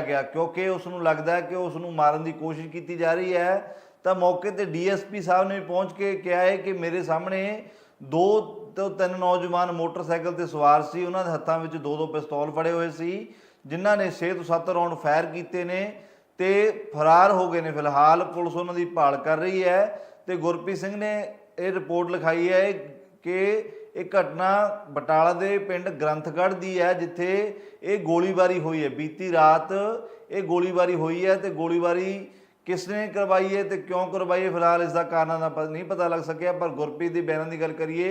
ਗਿਆ। ਕਿਉਂਕਿ ਉਸ ਨੂੰ ਲੱਗਦਾ ਹੈ ਕਿ ਉਸ ਨੂੰ ਮਾਰਨ ਦੀ ਕੋਸ਼ਿਸ਼ ਕੀਤੀ ਜਾ ਰਹੀ ਹੈ। ਤਾਂ ਮੌਕੇ ਤੇ ਡੀਐਸਪੀ ਸਾਹਿਬ ਨੇ ਵੀ ਪਹੁੰਚ ਕੇ ਕਿਹਾ ਹੈ ਕਿ ਮੇਰੇ ਸਾਹਮਣੇ ਦੋ ਤੋਂ ਤਿੰਨ ਨੌਜਵਾਨ ਮੋਟਰਸਾਈਕਲ ਤੇ ਸਵਾਰ ਸੀ। ਉਹਨਾਂ ਦੇ ਹੱਥਾਂ ਵਿੱਚ ਦੋ ਦੋ ਪਿਸਤੌਲ ਫੜੇ ਹੋਏ ਸੀ, ਜਿਨ੍ਹਾਂ ਨੇ 6 ਤੋਂ 7 ਰਾਉਂਡ ਫਾਇਰ ਕੀਤੇ ਨੇ ਤੇ ਫਰਾਰ ਹੋ ਗਏ ਨੇ। ਫਿਲਹਾਲ ਪੁਲਿਸ ਉਹਨਾਂ ਦੀ ਭਾਲ ਕਰ ਰਹੀ ਹੈ ਤੇ ਗੁਰਪ੍ਰੀਤ ਸਿੰਘ ਨੇ ਇਹ ਰਿਪੋਰਟ ਲਿਖਾਈ ਹੈ ਕਿ ਇਹ ਘਟਨਾ ਬਟਾਲਾ ਦੇ ਪਿੰਡ ਗ੍ਰੰਥਗੜ੍ਹ ਦੀ ਹੈ, ਜਿੱਥੇ ਇਹ ਗੋਲੀਬਾਰੀ ਹੋਈ ਹੈ। ਬੀਤੀ ਰਾਤ ਇਹ ਗੋਲੀਬਾਰੀ ਹੋਈ ਹੈ ਤੇ ਗੋਲੀਬਾਰੀ ਕਿਸ ਨੇ ਕਰਵਾਈ ਹੈ ਤੇ ਕਿਉਂ ਕਰਵਾਈ ਹੈ? ਫਿਲਹਾਲ ਇਸ ਦਾ ਕਾਰਨਾਂ ਦਾ ਪਤਾ ਨਹੀਂ ਪਤਾ ਲੱਗ ਸਕਿਆ, ਪਰ ਗੁਰਪ੍ਰੀਤ ਦੇ ਬਿਆਨਾਂ ਦੀ ਗੱਲ ਕਰੀਏ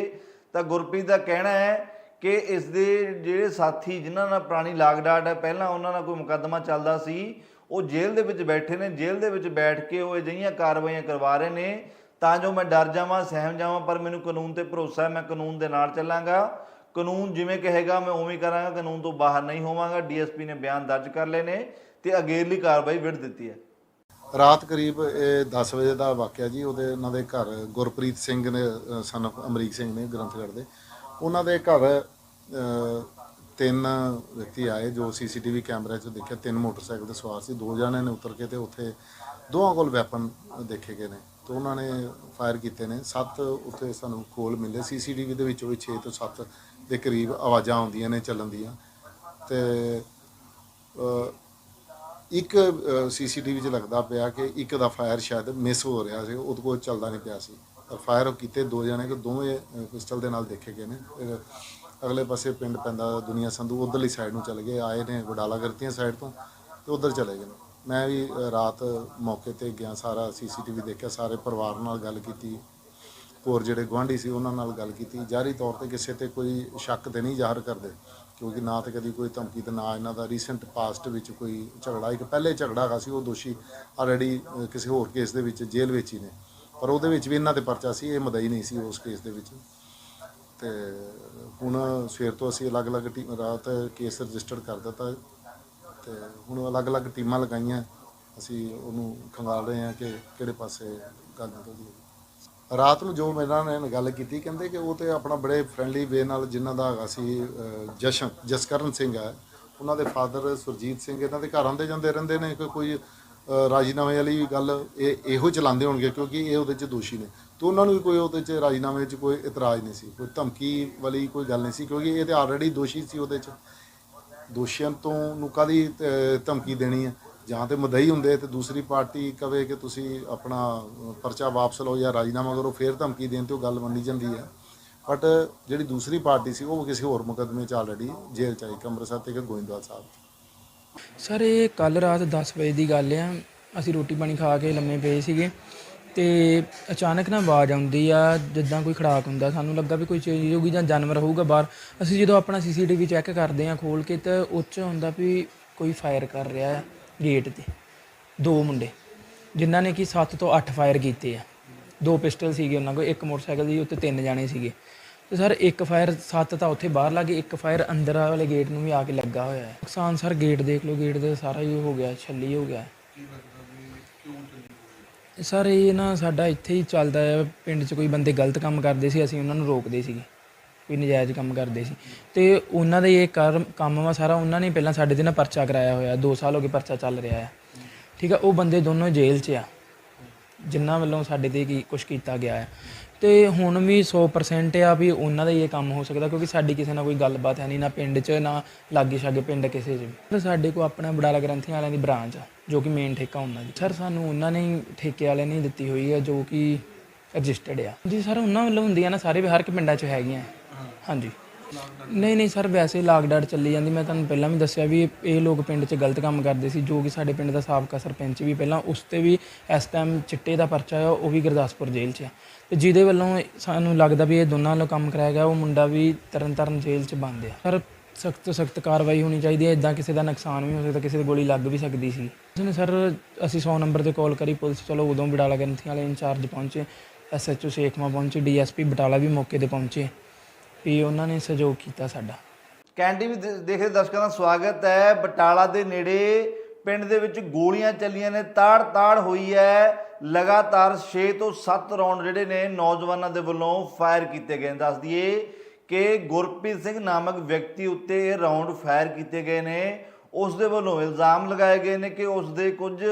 ਤਾਂ ਗੁਰਪ੍ਰੀਤ ਦਾ ਕਹਿਣਾ ਹੈ ਕਿ ਇਸ ਦੇ ਜਿਹੜੇ ਸਾਥੀ ਜਿਨ੍ਹਾਂ ਨਾਲ ਪੁਰਾਣੀ ਲਾਗਡਾਟ ਹੈ, ਪਹਿਲਾਂ ਉਹਨਾਂ ਨਾਲ ਕੋਈ ਮੁਕੱਦਮਾ ਚੱਲਦਾ ਸੀ, ਉਹ ਜੇਲ੍ਹ ਦੇ ਵਿੱਚ ਬੈਠੇ ਨੇ। ਜੇਲ੍ਹ ਦੇ ਵਿੱਚ ਬੈਠ ਕੇ ਉਹ ਅਜਿਹੀਆਂ ਕਾਰਵਾਈਆਂ ਕਰਵਾ ਰਹੇ ਨੇ ਤਾਂ ਜੋ ਮੈਂ ਡਰ ਜਾਵਾਂ, ਸਹਿਮ ਜਾਵਾਂ, ਪਰ ਮੈਨੂੰ ਕਾਨੂੰਨ ਤੇ ਭਰੋਸਾ ਹੈ, ਮੈਂ ਕਾਨੂੰਨ ਦੇ ਨਾਲ ਚੱਲਾਂਗਾ। ਕਾਨੂੰਨ ਜਿਵੇਂ ਕਹੇਗਾ, ਮੈਂ ਉਵੇਂ ਕਰਾਂਗਾ, ਕਾਨੂੰਨ ਤੋਂ ਬਾਹਰ ਨਹੀਂ ਹੋਵਾਂਗਾ। ਡੀਐਸਪੀ ਨੇ ਬਿਆਨ ਦਰਜ ਕਰ ਲਏ ਨੇ ਤੇ ਅਗੇਰਲੀ ਕਾਰਵਾਈ ਵਿੜ ਦਿੱਤੀ ਹੈ। ਰਾਤ ਕਰੀਬ ਇਹ 10 ਵਜੇ ਦਾ ਵਾਕਿਆ ਜੀ, ਉਹਦੇ ਉਹਨਾਂ ਦੇ ਘਰ ਗੁਰਪ੍ਰੀਤ ਸਿੰਘ ਨੇ ਸਨ ਅਮਰੀਕ ਸਿੰਘ ਨੇ ਗ੍ਰੰਥਗੜ੍ਹ ਦੇ। ਉਹਨਾਂ ਦੇ ਘਰ ਤਿੰਨ ਵਿਅਕਤੀ ਆਏ ਜੋ ਸੀਸੀਟੀਵੀ ਕੈਮਰੇ 'ਚ ਦੇਖਿਆ। ਤਿੰਨ ਮੋਟਰਸਾਈਕਲ ਤੇ ਸਵਾਰ ਸੀ। ਦੋ ਜਣੇ ਨੇ ਉਤਰ ਕੇ ਤੇ ਉੱਥੇ ਦੋਹਾਂ ਕੋਲ ਵੈਪਨ ਦੇਖੇ ਗਏ ਨੇ। ਤੇ ਉਹਨਾਂ ਨੇ ਫਾਇਰ ਕੀਤੇ ਨੇ। ਸੱਤ ਉੱਥੇ ਸਾਨੂੰ ਖੋਲ ਮਿਲੇ। ਸੀਸੀਟੀਵੀ ਦੇ ਵਿੱਚੋਂ ਵੀ 6 ਤੋਂ 7 ਦੇ ਕਰੀਬ ਆਵਾਜ਼ਾਂ ਆਉਂਦੀਆਂ ਨੇ ਚੱਲਣ ਦੀਆਂ। ਤੇ ਅ, ਇੱਕ ਸੀਸੀਟੀਵੀ 'ਚ ਲੱਗਦਾ ਪਿਆ ਕਿ ਇੱਕ ਦਾ ਫਾਇਰ ਸ਼ਾਇਦ ਮਿਸ ਹੋ ਰਿਹਾ ਸੀ। ਉਹਦੇ ਕੋਲ ਚੱਲਦਾ ਨਹੀਂ ਪਿਆ ਸੀ। ਪਰ ਫਾਇਰ ਕੀਤੇ ਦੋ ਜਣੇ ਕਿ ਦੋਵੇਂ ਪਿਸਟਲ ਦੇ ਨਾਲ ਦੇਖੇ ਗਏ ਨੇ। ਫਿਰ ਅਗਲੇ ਪਾਸੇ ਪਿੰਡ ਪੈਂਦਾ ਦੁਨੀਆ ਸੰਧੂ ਉਧਰਲੀ ਸਾਈਡ ਨੂੰ ਚਲੇ ਗਏ। ਆਏ ਨੇ ਵਡਾਲਾ ਕਰਤੀਆਂ ਸਾਈਡ ਤੋਂ ਤੇ ਉਧਰ ਚਲੇ ਗਏ ਨੇ। ਮੈਂ ਵੀ ਰਾਤ ਮੌਕੇ ਤੇ ਗਿਆ, ਸਾਰਾ ਸੀਸੀਟੀਵੀ ਦੇਖਿਆ, ਸਾਰੇ ਪਰਿਵਾਰ ਨਾਲ ਗੱਲ ਕੀਤੀ। ਹੋਰ ਜਿਹੜੇ ਗੁਆਂਢੀ ਸੀ, ਉਹਨਾਂ ਨਾਲ ਗੱਲ ਕੀਤੀ। ਜਾਰੀ ਤੌਰ ਤੇ ਕਿਸੇ ਤੇ ਕੋਈ ਸ਼ੱਕ ਤੇ ਨਹੀਂ ਜ਼ਾਹਰ ਕਰਦੇ, ਕਿਉਂਕਿ ਨਾ ਤੇ ਕਦੀ ਕੋਈ ਧਮਕੀ ਤੇ ਨਾ ਇਹਨਾਂ ਦਾ ਰੀਸੈਂਟ ਪਾਸਟ ਵਿੱਚ ਕੋਈ ਝਗੜਾ। ਇੱਕ ਪਹਿਲੇ ਝਗੜਾ ਹੈਗਾ ਸੀ, ਉਹ ਦੋਸ਼ੀ ਆਲਰੇਡੀ ਕਿਸੇ ਹੋਰ ਕੇਸ ਦੇ ਵਿੱਚ ਜੇਲ੍ਹ ਵਿੱਚ ਹੀ ਨੇ। ਪਰ ਉਹਦੇ ਵਿੱਚ ਵੀ ਇਹਨਾਂ ਤੇ ਪਰਚਾ ਸੀ, ਇਹ ਮਦਈ ਨਹੀਂ ਸੀ ਉਸ ਕੇਸ ਦੇ ਵਿੱਚ। ਤੇ ਹੁਣ ਸਵੇਰ ਤੋਂ ਅਸੀਂ ਅਲੱਗ-ਅਲੱਗ ਟੀਮ, ਰਾਤ ਕੇਸ ਰਜਿਸਟਰ ਕਰ ਦਿੱਤਾ। ਤੇ ਹੁਣ ਅਲੱਗ-ਅਲੱਗ ਟੀਮਾਂ ਲਗਾਈਆਂ। ਅਸੀਂ ਉਹਨੂੰ ਖੰਗਾਲ ਰਹੇ ਹਾਂ ਕਿ ਕਿਹੜੇ ਪਾਸੇ ਗੱਲ ਨਿਕਲਦੀ ਹੈ ਰਾਤ ਨੂੰ ਜੋ ਮੇਰੇ ਨਾਲ ਗੱਲ ਕੀਤੀ, ਕਹਿੰਦੇ ਕਿ ਉਹ ਤੇ ਆਪਣਾ ਬੜੇ ਫ੍ਰੈਂਡਲੀ ਵੇ ਨਾਲ ਜਿਨ੍ਹਾਂ ਦਾ ਹੈਗਾ ਸੀ ਜਸ਼ਨ, ਜਸਕਰਨ ਸਿੰਘ ਹੈ। ਉਹਨਾਂ ਦੇ ਫਾਦਰ ਸੁਰਜੀਤ ਸਿੰਘ, ਇਹਨਾਂ ਦੇ ਘਰ ਆਉਂਦੇ ਜਾਂਦੇ ਰਹਿੰਦੇ ਨੇ। ਕਿ ਕੋਈ ਰਾਜੀਨਾਮੇ ਵਾਲੀ ਗੱਲ ਇਹ ਇਹੋ ਚਲਾਉਂਦੇ ਹੋਣਗੇ ਕਿਉਂਕਿ ਇਹ ਉਹਦੇ 'ਚ ਦੋਸ਼ੀ ਨੇ। ਤੇ ਉਹਨਾਂ ਨੂੰ ਵੀ ਕੋਈ ਉਹਦੇ 'ਚ ਰਾਜੀਨਾਮੇ 'ਚ ਕੋਈ ਇਤਰਾਜ਼ ਨਹੀਂ ਸੀ। ਕੋਈ ਧਮਕੀ ਵਾਲੀ ਕੋਈ ਗੱਲ ਨਹੀਂ ਸੀ ਕਿਉਂਕਿ ਇਹ ਤੇ ਆਲਰੇਡੀ ਦੋਸ਼ੀ ਸੀ ਉਹਦੇ 'ਚ। ਦੋਸ਼ੀਆਂ ਤੋਂ ਨੂੰ ਕਾਹਦੀ ਧਮਕੀ ਦੇਣੀ ਹੈ? ਜਾਂ ਤੇ ਮਦਈ ਹੁੰਦੇ ਤੇ ਦੂਸਰੀ ਪਾਰਟੀ ਕਵੇ ਕਿ ਤੁਸੀਂ ਆਪਣਾ ਪਰਚਾ ਵਾਪਸ ਲਓ ਜਾਂ ਰਾਜੀਨਾਮਾ ਕਰੋ, ਫਿਰ ਧਮਕੀ ਦੇਣ ਤੇ ਉਹ ਗੱਲ ਮੰਨੀ ਜਾਂਦੀ ਹੈ। ਬਟ ਜਿਹੜੀ ਦੂਸਰੀ ਪਾਰਟੀ ਸੀ, ਉਹ ਕਿਸੇ ਹੋਰ ਮੁਕਦਮੇ 'ਚ ਆਲਰੇਡੀ ਜੇਲ੍ਹ 'ਚ ਆਈ ਕਿ ਅੰਮ੍ਰਿਤਸਰ ਤੇ ਗੋਇੰਦਵਾਲ ਸਾਹਿਬ। ਸਰ, ਇਹ ਕੱਲ ਰਾਤ 10 ਵਜੇ ਦੀ ਗੱਲ ਆ। ਅਸੀਂ ਰੋਟੀ ਪਾਣੀ ਖਾ ਕੇ ਲੰਮੇ ਪਏ ਸੀਗੇ। ਤੇ ਅਚਾਨਕ ਨਾ ਆਵਾਜ਼ ਆਉਂਦੀ ਆ, ਜਿੱਦਾਂ ਕੋਈ ਖੜਾਕ ਹੁੰਦਾ, ਸਾਨੂੰ ਲੱਗਾ ਵੀ ਕੋਈ ਚੀਜ਼ ਹੋਊਗੀ ਜਾਂ ਜਾਨਵਰ ਹੋਊਗਾ ਬਾਹਰ। ਅਸੀਂ ਜਦੋਂ ਆਪਣਾ ਸੀਸੀਟੀਵੀ ਚੈੱਕ ਕਰਦੇ ਆ ਖੋਲ ਕੇ ਤਾਂ ਉਹ 'ਚ ਹੁੰਦਾ ਵੀ ਕੋਈ ਫਾਇਰ ਕਰ ਰਿਹਾ ਆ ਗੇਟ ਤੇ। ਦੋ ਮੁੰਡੇ, ਜਿਨ੍ਹਾਂ ਨੇ ਕਿ 7 ਤੋਂ 8 ਫਾਇਰ ਕੀਤੇ ਆ। ਦੋ ਪਿਸਟਲ ਸੀਗੇ ਉਹਨਾਂ ਕੋਲ, ਇੱਕ ਮੋਟਰਸਾਈਕਲ ਦੀ, ਉੱਤੇ ਤਿੰਨ ਜਾਣੇ ਸੀਗੇ। ਤੇ ਸਰ, ਇੱਕ ਫਾਇਰ ਸੱਤ ਤਾਂ ਉੱਥੇ ਬਾਹਰ ਲੱਗੇ ਇੱਕ ਫਾਇਰ ਅੰਦਰ ਵਾਲੇ ਗੇਟ ਨੂੰ ਵੀ ਆ ਕੇ ਲੱਗਾ ਹੋਇਆ ਹੈ। ਨੁਕਸਾਨ ਸਰ, ਗੇਟ ਦੇਖ ਲਓ, ਗੇਟ ਦਾ ਸਾਰਾ ਹੀ ਹੋ ਗਿਆ, ਛੱਲੀ ਹੋ ਗਿਆ। ਸਰ ਇਹ ਨਾ ਸਾਡਾ ਇੱਥੇ ਹੀ ਚੱਲਦਾ ਆ ਪਿੰਡ 'ਚ ਕੋਈ ਬੰਦੇ ਗਲਤ ਕੰਮ ਕਰਦੇ ਸੀ, ਅਸੀਂ ਉਹਨਾਂ ਨੂੰ ਰੋਕਦੇ ਸੀਗੇ, ਕੋਈ ਨਜਾਇਜ਼ ਕੰਮ ਕਰਦੇ ਸੀ। ਤੇ ਉਹਨਾਂ ਦਾ ਇਹ ਕਰ ਕੰਮ ਵਾ ਸਾਰਾ ਉਹਨਾਂ ਨੇ ਪਹਿਲਾਂ ਸਾਡੇ ਤੇ ਨਾ ਪਰਚਾ ਕਰਾਇਆ ਹੋਇਆ 2 ਸਾਲ ਹੋ ਗਏ ਪਰਚਾ ਚੱਲ ਰਿਹਾ ਆ। ਠੀਕ ਆ, ਉਹ ਬੰਦੇ ਦੋਨੋਂ ਜੇਲ੍ਹ 'ਚ ਆ, ਜਿਨ੍ਹਾਂ ਵੱਲੋਂ ਸਾਡੇ ਤੇ ਕੀ ਕੁਝ ਕੀਤਾ ਗਿਆ ਹੈ ਤੇ ਹੁਣ ਵੀ 100% ਆ ਵੀ ਉਹਨਾਂ ਦਾ ਹੀ ਇਹ ਕੰਮ ਹੋ ਸਕਦਾ, ਕਿਉਂਕਿ ਸਾਡੀ ਕਿਸੇ ਨਾਲ ਕੋਈ ਗੱਲਬਾਤ ਹੈ ਨਹੀਂ, ਨਾ ਪਿੰਡ 'ਚ, ਨਾ ਲਾਗੇ ਛਾਗੇ ਪਿੰਡ ਕਿਸੇ 'ਚ ਵੀ। ਤੇ ਸਾਡੇ ਕੋਲ ਆਪਣਾ ਬੜਾਲਾ ਗ੍ਰੰਥੀਆਂ ਵਾਲਿਆਂ ਦੀ ਬ੍ਰਾਂਚ ਆ, ਜੋ ਕਿ ਮੇਨ ਠੇਕਾ ਉਹਨਾਂ ਦੀ। ਸਰ, ਸਾਨੂੰ ਉਹਨਾਂ ਨੇ ਠੇਕੇ ਵਾਲਿਆਂ ਨੇ ਦਿੱਤੀ ਹੋਈ ਹੈ ਜੋ ਕਿ ਰਜਿਸਟਰਡ ਆ। ਜੀ ਸਰ, ਉਹਨਾਂ ਵੱਲੋਂ ਹੁੰਦੀਆਂ ਨਾ ਸਾਰੇ ਵੀ, ਹਰ ਇੱਕ ਪਿੰਡਾਂ 'ਚ ਹੈਗੀਆਂ। ਹਾਂਜੀ। ਨਹੀਂ ਨਹੀਂ ਸਰ, ਵੈਸੇ ਲਾਕਡਾਊਨ ਚੱਲੀ ਜਾਂਦੀ। ਮੈਂ ਤੁਹਾਨੂੰ ਪਹਿਲਾਂ ਵੀ ਦੱਸਿਆ ਵੀ ਇਹ ਲੋਕ ਪਿੰਡ 'ਚ ਗਲਤ ਕੰਮ ਕਰਦੇ ਸੀ, ਜੋ ਕਿ ਸਾਡੇ ਪਿੰਡ ਦਾ ਸਾਬਕਾ ਸਰਪੰਚ ਵੀ ਪਹਿਲਾਂ, ਉਸ ਤੇ ਵੀ ਇਸ ਟਾਈਮ ਚਿੱਟੇ ਦਾ ਪਰਚਾ ਆ, ਉਹ ਵੀ ਗੁਰਦਾਸਪੁਰ ਜੇਲ੍ਹ 'ਚ ਆ। ਤੇ ਜਿਹਦੇ ਵੱਲੋਂ ਸਾਨੂੰ ਲੱਗਦਾ ਵੀ ਇਹ ਦੋਨਾਂ ਵੱਲੋਂ ਕੰਮ ਕਰਾਇਆ ਗਿਆ, ਉਹ ਮੁੰਡਾ ਵੀ ਤਰਨਤਾਰਨ ਜੇਲ੍ਹ 'ਚ ਬੰਦ ਆ। ਸਰ ਸਖਤ ਤੋਂ ਸਖਤ ਕਾਰਵਾਈ ਹੋਣੀ ਚਾਹੀਦੀ ਹੈ ਇਦਾਂ ਕਿਸੇ ਦਾ ਨੁਕਸਾਨ ਵੀ ਹੋ ਸਕਦਾ, ਕਿਸੇ ਦੀ ਗੋਲੀ ਲੱਗ ਵੀ ਸਕਦੀ ਸੀ। ਉਸਨੇ ਸਰ, ਅਸੀਂ 100 ਨੰਬਰ ਤੇ ਕਾਲ ਕਰੀ ਪੁਲਿਸ, ਚਲੋ ਉਦੋਂ ਬਟਾਲਾ ਗ੍ਰੰਥੀਆਂ ਵਾਲੇ ਇੰਚਾਰਜ ਪਹੁੰਚੇ, ਐਸਐਚਓ ਸ਼ੇਖਮਾ ਪਹੁੰਚੇ, ਡੀਐਸਪੀ ਬਟਾਲਾ ਵੀ ਮੌਕੇ ਤੇ ਪਹੁੰਚੇ, ਵੀ ਉਹਨਾਂ ਨੇ ਸਹਿਯੋਗ ਕੀਤਾ ਸਾਡਾ। ਕੈਂਡੀ ਵੀ ਦੇਖਦੇ ਦਰਸ਼ਕਾਂ ਦਾ ਸਵਾਗਤ ਹੈ। ਬਟਾਲਾ ਦੇ ਨੇੜੇ ਪਿੰਡ ਦੇ ਵਿੱਚ ਗੋਲੀਆਂ ਚੱਲੀਆਂ ਨੇ ਤਾੜ ਤਾੜ ਹੋਈ ਹੈ। ਲਗਾਤਾਰ 6 ਤੋਂ 7 ਰੌਂਡ ਜਿਹੜੇ ਨੇ ਨੌਜਵਾਨਾਂ ਦੇ ਵੱਲੋਂ ਫਾਇਰ ਕੀਤੇ ਗਏ ਨੇ। ਦੱਸ ਦਈਏ ਕਿ ਗੁਰਪ੍ਰੀਤ ਸਿੰਘ ਨਾਮਕ ਵਿਅਕਤੀ ਉੱਤੇ ਇਹ ਰਾਉਂਡ ਫਾਇਰ ਕੀਤੇ ਗਏ ਨੇ। ਉਸ ਦੇ ਵੱਲੋਂ ਇਲਜ਼ਾਮ ਲਗਾਏ ਗਏ ਨੇ ਕਿ ਉਸ ਦੇ ਕੁਝ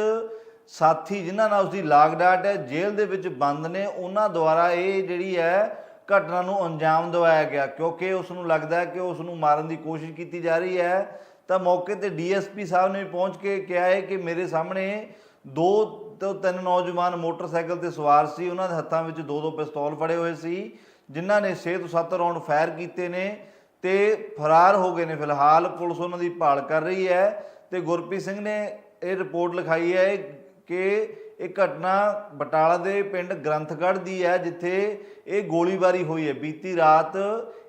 ਸਾਥੀ ਜਿਨ੍ਹਾਂ ਨਾਲ ਉਸਦੀ ਲਾਗਡਾਟ ਹੈ, ਜੇਲ੍ਹ ਦੇ ਵਿੱਚ ਬੰਦ ਨੇ, ਉਹਨਾਂ ਦੁਆਰਾ ਇਹ ਜਿਹੜੀ ਹੈ ਘਟਨਾ ਨੂੰ ਅੰਜਾਮ ਦਿਵਾਇਆ ਗਿਆ। ਕਿਉਂਕਿ ਉਸ ਨੂੰ ਲੱਗਦਾ ਹੈ ਕਿ ਉਸ ਨੂੰ ਮਾਰਨ ਦੀ ਕੋਸ਼ਿਸ਼ ਕੀਤੀ ਜਾ ਰਹੀ ਹੈ। ਤਾਂ ਮੌਕੇ ਤੇ ਡੀਐਸਪੀ ਸਾਹਿਬ ਨੇ ਵੀ ਪਹੁੰਚ ਕੇ ਕਿਹਾ ਹੈ ਕਿ ਮੇਰੇ ਸਾਹਮਣੇ ਦੋ ਤੋਂ ਤਿੰਨ ਨੌਜਵਾਨ ਮੋਟਰਸਾਈਕਲ ਤੇ ਸਵਾਰ ਸੀ। ਉਹਨਾਂ ਦੇ ਹੱਥਾਂ ਵਿੱਚ ਦੋ ਦੋ ਪਿਸਤੌਲ ਫੜੇ ਹੋਏ ਸੀ, ਜਿਨ੍ਹਾਂ ਨੇ 6 ਤੋਂ 7 ਰਾਉਂਡ ਫਾਇਰ ਕੀਤੇ ਨੇ ਤੇ ਫਰਾਰ ਹੋ ਗਏ ਨੇ। ਫਿਲਹਾਲ ਪੁਲਿਸ ਉਹਨਾਂ ਦੀ ਭਾਲ ਕਰ ਰਹੀ ਹੈ ਤੇ ਗੁਰਪ੍ਰੀਤ ਸਿੰਘ ਨੇ ਇਹ ਰਿਪੋਰਟ ਲਿਖਾਈ ਹੈ ਕਿ ਇਹ ਘਟਨਾ ਬਟਾਲਾ ਦੇ ਪਿੰਡ ਗ੍ਰੰਥਗੜ੍ਹ ਦੀ ਹੈ, ਜਿੱਥੇ ਇਹ ਗੋਲੀਬਾਰੀ ਹੋਈ ਹੈ। ਬੀਤੀ ਰਾਤ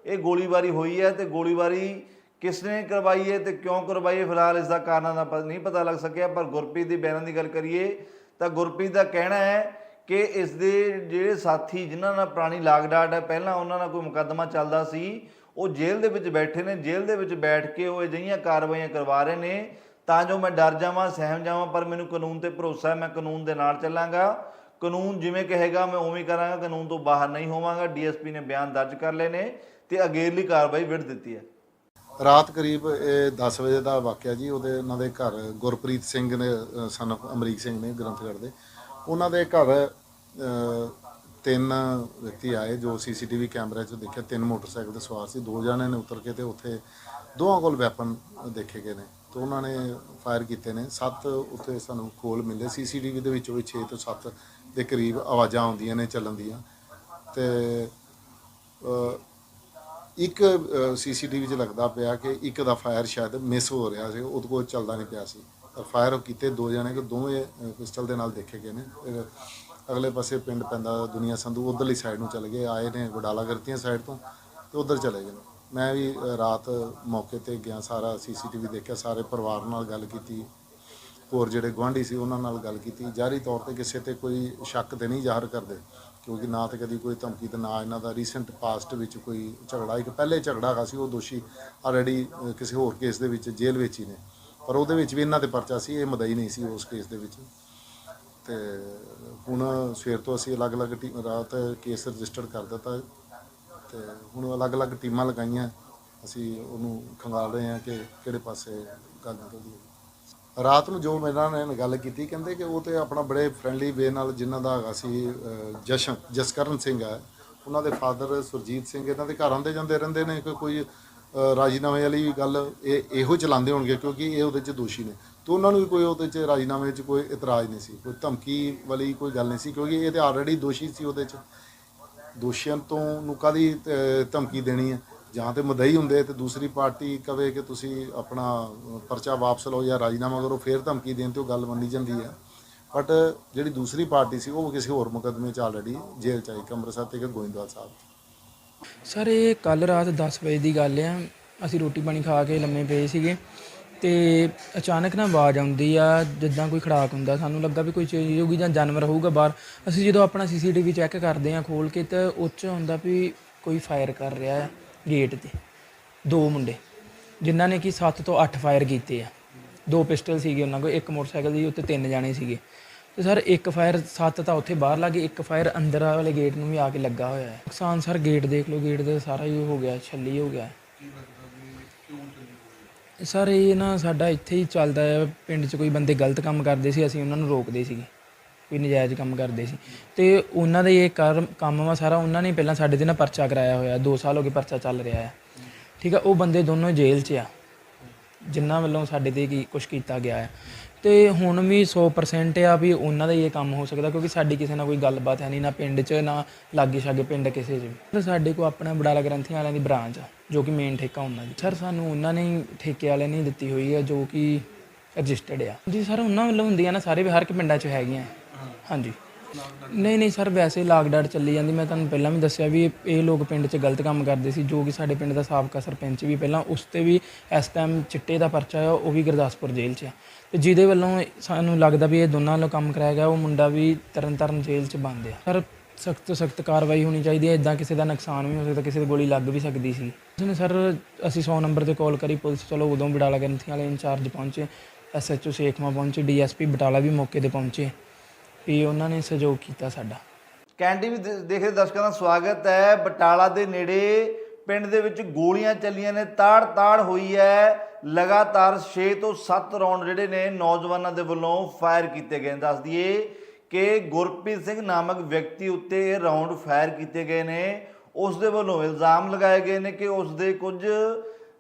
ਇਹ ਗੋਲੀਬਾਰੀ ਹੋਈ ਹੈ ਤੇ ਗੋਲੀਬਾਰੀ ਕਿਸ ਨੇ ਕਰਵਾਈ ਹੈ ਤੇ ਕਿਉਂ ਕਰਵਾਈ ਹੈ, ਫਿਲਹਾਲ ਇਸ ਦਾ ਕਾਰਨਾਂ ਦਾ ਪ- ਨਹੀਂ ਪਤਾ ਲੱਗ ਸਕਿਆ, ਪਰ ਗੁਰਪ੍ਰੀਤ ਦੀ ਬਿਆਨਾਂ ਦੀ ਗੱਲ ਕਰੀਏ, ਤਾਂ ਗੁਰਪ੍ਰੀਤ ਦਾ ਕਹਿਣਾ ਹੈ ਕਿ ਇਸ ਦੇ ਜਿਹੜੇ ਸਾਥੀ ਜਿਨ੍ਹਾਂ ਨਾਲ ਪੁਰਾਣੀ ਲਾਗਡਾਟ ਹੈ, ਪਹਿਲਾਂ ਉਹਨਾਂ ਨਾਲ ਕੋਈ ਮੁਕੱਦਮਾ ਚੱਲਦਾ ਸੀ, ਉਹ ਜੇਲ੍ਹ ਦੇ ਵਿੱਚ ਬੈਠੇ ਨੇ, ਜੇਲ੍ਹ ਦੇ ਵਿੱਚ ਬੈਠ ਕੇ ਉਹ ਅਜਿਹੀਆਂ ਕਾਰਵਾਈਆਂ ਕਰਵਾ ਰਹੇ ਨੇ, ਤਾਂ ਜੋ ਮੈਂ ਡਰ ਜਾਵਾਂ, ਸਹਿਮ ਜਾਵਾਂ, ਪਰ ਮੈਨੂੰ ਕਾਨੂੰਨ ਤੇ ਭਰੋਸਾ ਹੈ, ਮੈਂ ਕਾਨੂੰਨ ਦੇ ਨਾਲ ਚੱਲਾਂਗਾ। ਕਾਨੂੰਨ ਜਿਵੇਂ ਕਹੇਗਾ, ਮੈਂ ਉਵੇਂ ਕਰਾਂਗਾ, ਕਾਨੂੰਨ ਤੋਂ ਬਾਹਰ ਨਹੀਂ ਹੋਵਾਂਗਾ, ਡੀਐਸਪੀ ਨੇ ਬਿਆਨ ਦਰਜ ਕਰ ਲਏ ਨੇ ਤੇ ਅਗੇਰਲੀ ਕਾਰਵਾਈ ਵਿੜ ਦਿੱਤੀ ਹੈ। ਰਾਤ ਕਰੀਬ ਇਹ 10 ਵਜੇ ਦਾ ਵਾਕਿਆ ਜੀ, ਉਹਦੇ ਉਹਨਾਂ ਦੇ ਘਰ ਗੁਰਪ੍ਰੀਤ ਸਿੰਘ ਨੇ ਸਨ ਅਮਰੀਕ ਸਿੰਘ ਨੇ ਗ੍ਰੰਥਗੜ੍ਹ ਦੇ, ਉਹਨਾਂ ਦੇ ਘਰ ਤਿੰਨ ਵਿਅਕਤੀ ਆਏ ਜੋ ਸੀਸੀਟੀਵੀ ਕੈਮਰੇ 'ਚ ਦੇਖਿਆ, ਤਿੰਨ ਮੋਟਰਸਾਈਕਲ ਤੇ ਸਵਾਰ ਸੀ, ਦੋ ਜਣੇ ਨੇ ਉਤਰ ਕੇ ਤੇ ਉੱਥੇ ਦੋਵਾਂ ਕੋਲ ਵੈਪਨ ਦੇਖੇ ਗਏ ਨੇ, ਤੇ ਉਹਨਾਂ ਨੇ ਫਾਇਰ ਕੀਤੇ ਨੇ, ਸੱਤ ਉੱਥੇ ਸਾਨੂੰ ਕੋਲ ਮਿਲੇ, ਸੀਸੀਟੀਵੀ ਦੇ ਵਿੱਚੋਂ ਵੀ 6 ਤੋਂ 7 ਦੇ ਕਰੀਬ ਆਵਾਜ਼ਾਂ ਆਉਂਦੀਆਂ ਨੇ ਚੱਲਣ ਦੀਆਂ, ਤੇ ਇੱਕ ਸੀਸੀਟੀਵੀ 'ਚ ਲੱਗਦਾ ਪਿਆ ਕਿ ਇੱਕ ਦਾ ਫਾਇਰ ਸ਼ਾਇਦ ਮਿਸ ਹੋ ਰਿਹਾ ਸੀ, ਉਹਦੇ ਕੋਲ ਚੱਲਦਾ ਨਹੀਂ ਪਿਆ ਸੀ। ਤਾਂ ਫਾਇਰ ਕੀਤੇ ਦੋ ਜਣੇ ਕਿ ਦੋਵੇਂ ਪਿਸਟਲ ਦੇ ਨਾਲ ਦੇਖੇ ਗਏ ਨੇ। ਅਗਲੇ ਪਾਸੇ ਪਿੰਡ ਪੈਂਦਾ ਦੁਨੀਆ ਸੰਧੂ ਉਧਰਲੀ ਸਾਈਡ ਨੂੰ ਚਲੇ ਗਏ, ਆਏ ਨੇ ਵਡਾਲਾ ਕਰਤੀਆਂ ਸਾਈਡ ਤੋਂ ਤੇ ਉਧਰ ਚਲੇ ਗਏ ਨੇ। ਮੈਂ ਵੀ ਰਾਤ ਮੌਕੇ ਤੇ ਗਿਆ, ਸਾਰਾ ਸੀਸੀਟੀਵੀ ਦੇਖਿਆ, ਸਾਰੇ ਪਰਿਵਾਰ ਨਾਲ ਗੱਲ ਕੀਤੀ। ਹੋਰ ਜਿਹੜੇ ਗੁਆਂਢੀ ਸੀ, ਉਹਨਾਂ ਨਾਲ ਗੱਲ ਕੀਤੀ। ਜਾਰੀ ਤੌਰ ਤੇ ਕਿਸੇ ਤੇ ਕੋਈ ਸ਼ੱਕ ਤੇ ਨਹੀਂ ਜ਼ਾਹਰ ਕਰਦੇ। ਕਿਉਂਕਿ ਨਾ ਤੇ ਕਦੀ ਕੋਈ ਧਮਕੀ ਤੇ ਨਾ ਇਹਨਾਂ ਦਾ ਰੀਸੈਂਟ ਪਾਸਟ ਵਿੱਚ ਕੋਈ ਝਗੜਾ, ਇੱਕ ਪਹਿਲੇ ਝਗੜਾ ਹੈਗਾ ਸੀ, ਉਹ ਦੋਸ਼ੀ ਆਲਰੇਡੀ ਕਿਸੇ ਹੋਰ ਕੇਸ ਦੇ ਵਿੱਚ ਜੇਲ੍ਹ ਵਿੱਚ ਹੀ ਨੇ। ਪਰ ਉਹਦੇ ਵਿੱਚ ਵੀ ਇਹਨਾਂ ਤੇ ਪਰਚਾ ਸੀ, ਇਹ ਮਦਈ ਨਹੀਂ ਸੀ ਉਸ ਕੇਸ ਦੇ ਵਿੱਚ। ਤੇ ਹੁਣ ਸਵੇਰ ਤੋਂ ਅਸੀਂ ਅਲੱਗ-ਅਲੱਗ ਟੀ- ਰਾਤ ਕੇਸ ਰਜਿਸਟਰ ਕਰ ਦਿੱਤਾ। ਤੇ ਹੁਣ ਅਲੱਗ-ਅਲੱਗ ਟੀਮਾਂ ਲਗਾਈਆਂ। ਅਸੀਂ ਉਹਨੂੰ ਖੰਗਾਲ ਰਹੇ ਹਾਂ ਕਿ ਕਿਹੜੇ ਪਾਸੇ ਗੱਲ ਨਿਕਲਦੀ ਹੈ। ਰਾਤ ਨੂੰ ਜੋ ਮੇਰੇ ਨਾਲ ਗੱਲ ਕੀਤੀ, ਕਹਿੰਦੇ ਕਿ ਉਹ ਤੇ ਆਪਣਾ ਬੜੇ ਫਰੈਂਡਲੀ ਵੇ ਨਾਲ ਜਿਨ੍ਹਾਂ ਦਾ ਹੈਗਾ ਸੀ ਜਸ਼ਨ, ਜਸਕਰਨ ਸਿੰਘ ਹੈ, ਉਹਨਾਂ ਦੇ ਫਾਦਰ ਸੁਰਜੀਤ ਸਿੰਘ, ਇਹਨਾਂ ਦੇ ਘਰ ਆਉਂਦੇ ਜਾਂਦੇ ਰਹਿੰਦੇ ਨੇ ਕਿ ਕੋਈ ਰਾਜੀਨਾਮੇ ਵਾਲੀ ਗੱਲ ਇਹ ਇਹੋ ਚਲਾਉਂਦੇ ਹੋਣਗੇ ਕਿਉਂਕਿ ਇਹ ਉਹਦੇ 'ਚ ਦੋਸ਼ੀ ਨੇ। ਤੇ ਉਹਨਾਂ ਨੂੰ ਵੀ ਕੋਈ ਉਹਦੇ 'ਚ ਰਾਜੀਨਾਮੇ 'ਚ ਕੋਈ ਇਤਰਾਜ਼ ਨਹੀਂ ਸੀ, ਕੋਈ ਧਮਕੀ ਵਾਲੀ ਕੋਈ ਗੱਲ ਨਹੀਂ ਸੀ ਕਿਉਂਕਿ ਇਹ ਤੇ ਆਲਰੇਡੀ ਦੋਸ਼ੀ ਸੀ ਉਹਦੇ 'ਚ। ਦੋਸ਼ੀਆਂ ਤੋਂ ਨੂੰ ਕਾਦੀ ਧਮਕੀ ਦੇਣੀ ਹੈ? ਜਾਂ ਤੇ ਮਦਈ ਹੁੰਦੇ ਤੇ ਦੂਸਰੀ ਪਾਰਟੀ ਕਵੇ ਕਿ ਤੁਸੀਂ ਆਪਣਾ ਪਰਚਾ ਵਾਪਸ ਲਓ ਜਾਂ ਰਾਜੀਨਾਮਾ ਕਰੋ, ਫਿਰ ਧਮਕੀ ਦੇਣ ਤੇ ਉਹ ਗੱਲ ਮੰਨੀ ਜਾਂਦੀ ਹੈ ਬਟ ਜਿਹੜੀ ਦੂਸਰੀ ਪਾਰਟੀ ਸੀ, ਉਹ ਕਿਸੇ ਹੋਰ ਮੁਕਦਮੇ 'ਚ ਆਲਰੇਡੀ ਜੇਲ੍ਹ 'ਚ ਆਈ ਕਿ ਤੇ ਗੋਇੰਦਵਾਲ ਸਾਹਿਬ ਸਰ, ਇਹ ਕੱਲ ਰਾਤ 10 ਵਜੇ ਦੀ ਗੱਲ ਆ। ਅਸੀਂ ਰੋਟੀ ਪਾਣੀ ਖਾ ਕੇ ਲੰਮੇ ਪਏ ਸੀਗੇ ਤੇ ਅਚਾਨਕ ਨਾ ਆਵਾਜ਼ ਆਉਂਦੀ ਆ, ਜਿੱਦਾਂ ਕੋਈ ਖੜਾਕ ਹੁੰਦਾ। ਸਾਨੂੰ ਲੱਗਾ ਵੀ ਕੋਈ ਚੀਜ਼ ਹੋਊਗੀ ਜਾਂ ਜਾਨਵਰ ਹੋਊਗਾ ਬਾਹਰ। ਅਸੀਂ ਜਦੋਂ ਆਪਣਾ ਸੀਸੀਟੀਵੀ ਚੈੱਕ ਕਰਦੇ ਆ ਖੋਲ ਕੇ ਤਾਂ ਉਹ 'ਚ ਹੁੰਦਾ ਵੀ ਕੋਈ ਫਾਇਰ ਕਰ ਰਿਹਾ ਆ। ਗੇਟ ਤੇ। ਦੋ ਮੁੰਡੇ, ਜਿਨ੍ਹਾਂ ਨੇ ਕਿ 7 ਤੋਂ 8 ਫਾਇਰ ਕੀਤੇ ਆ। ਦੋ ਪਿਸਟਲ ਸੀਗੇ ਉਹਨਾਂ ਕੋਲ, ਇੱਕ ਮੋਟਰਸਾਈਕਲ ਦੀ ਉੱਤੇ ਤਿੰਨ ਜਾਣੇ ਸੀਗੇ। ਤੇ ਸਰ, ਇੱਕ ਫਾਇਰ ਸੱਤ ਤਾਂ ਉੱਥੇ ਬਾਹਰ ਲੱਗੇ ਇੱਕ ਫਾਇਰ ਅੰਦਰ ਵਾਲੇ ਗੇਟ ਨੂੰ ਵੀ ਆ ਕੇ ਲੱਗਾ ਹੋਇਆ ਹੈ। ਨੁਕਸਾਨ ਸਰ ਗੇਟ ਦੇਖ ਲਓ ਗੇਟ ਦਾ ਸਾਰਾ ਹੀ ਹੋ ਗਿਆ, ਛੱਲੀ ਹੋ ਗਿਆ। ਸਰ, ਇਹ ਨਾ ਸਾਡਾ ਇੱਥੇ ਹੀ ਚੱਲਦਾ ਹੈ ਪਿੰਡ 'ਚ ਕੋਈ ਬੰਦੇ ਗਲਤ ਕੰਮ ਕਰਦੇ ਸੀ, ਅਸੀਂ ਉਹਨਾਂ ਨੂੰ ਰੋਕਦੇ ਸੀਗੇ। ਕੋਈ ਨਜਾਇਜ਼ ਕੰਮ ਕਰਦੇ ਸੀ। ਤੇ ਉਹਨਾਂ ਦਾ ਇਹ ਕਰ- ਕੰਮ ਵਾ ਸਾਰਾ ਉਹਨਾਂ ਨੇ ਪਹਿਲਾਂ ਸਾਡੇ ਤੇ ਨਾ ਪਰਚਾ ਕਰਾਇਆ ਹੋਇਆ। 2 ਸਾਲ ਹੋ ਗਏ ਪਰਚਾ ਚੱਲ ਰਿਹਾ ਹੈ ਠੀਕ ਆ, ਉਹ ਬੰਦੇ ਦੋਨੋਂ ਜੇਲ੍ਹ 'ਚ ਆ। ਜਿਨ੍ਹਾਂ ਵੱਲੋਂ ਸਾਡੇ ਤੇ ਕੀ ਕੁਝ ਕੀਤਾ ਗਿਆ ਹੈ ਤੇ ਹੁਣ ਵੀ 100% ਆ ਵੀ ਉਹਨਾਂ ਦਾ ਹੀ ਇਹ ਕੰਮ ਹੋ ਸਕਦਾ, ਕਿਉਂਕਿ ਸਾਡੀ ਕਿਸੇ ਨਾਲ ਕੋਈ ਗੱਲਬਾਤ ਹੈ ਨਹੀਂ ਨਾ ਪਿੰਡ 'ਚ, ਨਾ ਲਾਗੇ ਛਾਗੇ ਪਿੰਡ ਕਿਸੇ 'ਚ ਵੀ। ਤੇ ਸਾਡੇ ਕੋਲ ਆਪਣਾ ਬੜਾਲਾ ਗ੍ਰੰਥੀਆਂ ਵਾਲਿਆਂ ਦੀ ਬ੍ਰਾਂਚ ਆ, ਜੋ ਕਿ ਮੇਨ ਠੇਕਾ ਉਹਨਾਂ ਦੀ। ਸਰ, ਸਾਨੂੰ ਉਹਨਾਂ ਨੇ ਹੀ, ਠੇਕੇ ਵਾਲਿਆਂ ਨੇ ਹੀ ਦਿੱਤੀ ਹੋਈ ਹੈ ਜੋ ਕਿ ਰਜਿਸਟਰਡ ਆ। ਜੀ, ਸਰ, ਉਹਨਾਂ ਵੱਲੋਂ ਹੁੰਦੀਆਂ ਨਾ, ਸਾਰੇ ਵੀ ਹਰ ਇੱਕ ਪਿੰਡਾਂ 'ਚ ਹੈਗੀਆਂ। ਹਾਂਜੀ। ਨਹੀਂ ਨਹੀਂ ਸਰ, ਵੈਸੇ ਲਾਕਡਾਊਨ ਚੱਲੀ ਜਾਂਦੀ। ਮੈਂ ਤੁਹਾਨੂੰ ਪਹਿਲਾਂ ਵੀ ਦੱਸਿਆ ਵੀ ਇਹ- ਇਹ ਲੋਕ ਪਿੰਡ 'ਚ ਗਲਤ ਕੰਮ ਕਰਦੇ ਸੀ, ਜੋ ਕਿ ਸਾਡੇ ਪਿੰਡ ਦਾ ਸਾਬਕਾ ਸਰਪੰਚ ਵੀ ਪਹਿਲਾਂ ਉਸ ਤੇ ਵੀ ਇਸ ਟਾਈਮ ਚਿੱਟੇ ਦਾ ਪਰਚਾ ਆ ਉਹ ਵੀ ਗੁਰਦਾਸਪੁਰ ਜੇਲ੍ਹ 'ਚ ਆ। ਤੇ ਜਿਹਦੇ ਵੱਲੋਂ ਸਾਨੂੰ ਲੱਗਦਾ ਵੀ ਇਹ ਦੋਨਾਂ ਵੱਲੋਂ ਕੰਮ ਕਰਾਇਆ ਗਿਆ, ਉਹ ਮੁੰਡਾ ਵੀ ਤਰਨਤਾਰਨ ਜੇਲ੍ਹ 'ਚ ਬੰਦ ਆ। ਸਰ, ਸਖਤ ਤੋਂ ਸਖਤ ਕਾਰਵਾਈ ਹੋਣੀ ਚਾਹੀਦੀ ਹੈ ਇਦਾਂ ਕਿਸੇ ਦਾ ਨੁਕਸਾਨ ਵੀ ਹੋ ਸਕਦਾ, ਕਿਸੇ ਦੀ ਗੋਲੀ ਲੱਗ ਵੀ ਸਕਦੀ ਸੀ। ਉਸਨੇ ਸਰ, ਅਸੀਂ 100 ਨੰਬਰ ਤੇ ਕਾਲ ਕਰੀ, ਪੁਲਿਸ ਚਲੋ ਉਦੋਂ ਬਟਾਲਾ ਗ੍ਰੰਥੀਆਂ ਵਾਲੇ ਇੰਚਾਰਜ ਪਹੁੰਚੇ ਐਸਐਚਓ ਸੇਖਮਾ ਪਹੁੰਚੇ ਡੀਐਸਪੀ ਬਟਾਲਾ ਵੀ ਮੌਕੇ ਤੇ ਪਹੁੰਚੇ। ਵੀ ਉਹਨਾਂ ਨੇ ਸਹਿਯੋਗ ਕੀਤਾ ਸਾਡਾ। ਕੈਂਡੀ ਵੀ ਦੇ- ਦੇਖਦੇ ਦਰਸ਼ਕਾਂ ਦਾ ਸਵਾਗਤ ਹੈ। ਬਟਾਲਾ ਦੇ ਨੇੜੇ ਪਿੰਡ ਦੇ ਵਿੱਚ ਗੋਲੀਆਂ ਚੱਲੀਆਂ ਨੇ। ਤਾੜ-ਤਾੜ ਹੋਈ ਹੈ। ਲਗਾਤਾਰ 6 ਤੋਂ 7 ਰੌਂਡ ਜਿਹੜੇ ਨੇ ਨੌਜਵਾਨਾਂ ਦੇ ਵੱਲੋਂ ਫਾਇਰ ਕੀਤੇ ਗਏ ਨੇ। ਦੱਸ ਦਈਏ ਕਿ ਗੁਰਪ੍ਰੀਤ ਸਿੰਘ ਨਾਮਕ ਵਿਅਕਤੀ ਉੱਤੇ ਇਹ ਰਾਉਂਡ ਫਾਇਰ ਕੀਤੇ ਗਏ ਨੇ। ਉਸ ਦੇ ਵੱਲੋਂ ਇਲਜ਼ਾਮ ਲਗਾਏ ਗਏ ਨੇ ਕਿ ਉਸ ਦੇ ਕੁਝ